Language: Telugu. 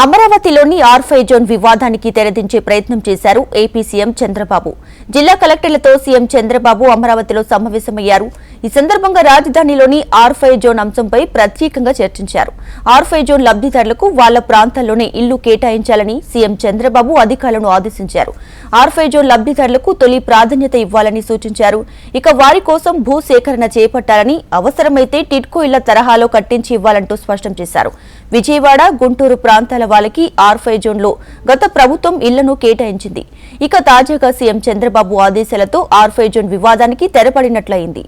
అమరావతిలోని ఆర్ఫై జోన్ వివాదానికి తెరదించే ప్రయత్నం చేశారు ఏపీ సీఎం చంద్రబాబు. జిల్లా కలెక్టర్లతో సీఎం చంద్రబాబు అమరావతిలో సమావేశమయ్యారు. ఈ సందర్భంగా రాజధానిలోని ఆర్ఫై జోన్ అంశంపై ప్రత్యేకంగా చర్చించారు. ఆర్ఫై జోన్ లబ్ధిదారులకు వాళ్ళ ప్రాంతాల్లోనే ఇల్లు కేటాయించాలని సీఎం చంద్రబాబు అధికారులను ఆదేశించారు. ఆర్ఫై జోన్ లబ్ధిదారులకు తొలి ప్రాధాన్యత ఇవ్వాలని సూచించారు. ఇక వారి కోసం భూ సేకరణ చేపట్టాలని అవసరమైతే టిడ్కో ఇళ్ళ తరహాలో కట్టించి ఇవ్వాలంటూ స్పష్టం చేశారు. విజయవాడ గుంటూరు ప్రాంతాల వాళ్ళకి ఆర్ఫై జోన్లో గత ప్రభుత్వం ఇళ్ళను కేటాయించింది. ఇక తాజాగా సీఎం చంద్రబాబు ఆదేశాలతో ఆర్ఫై జోన్ వివాదానికి తెరపడినట్లయింది.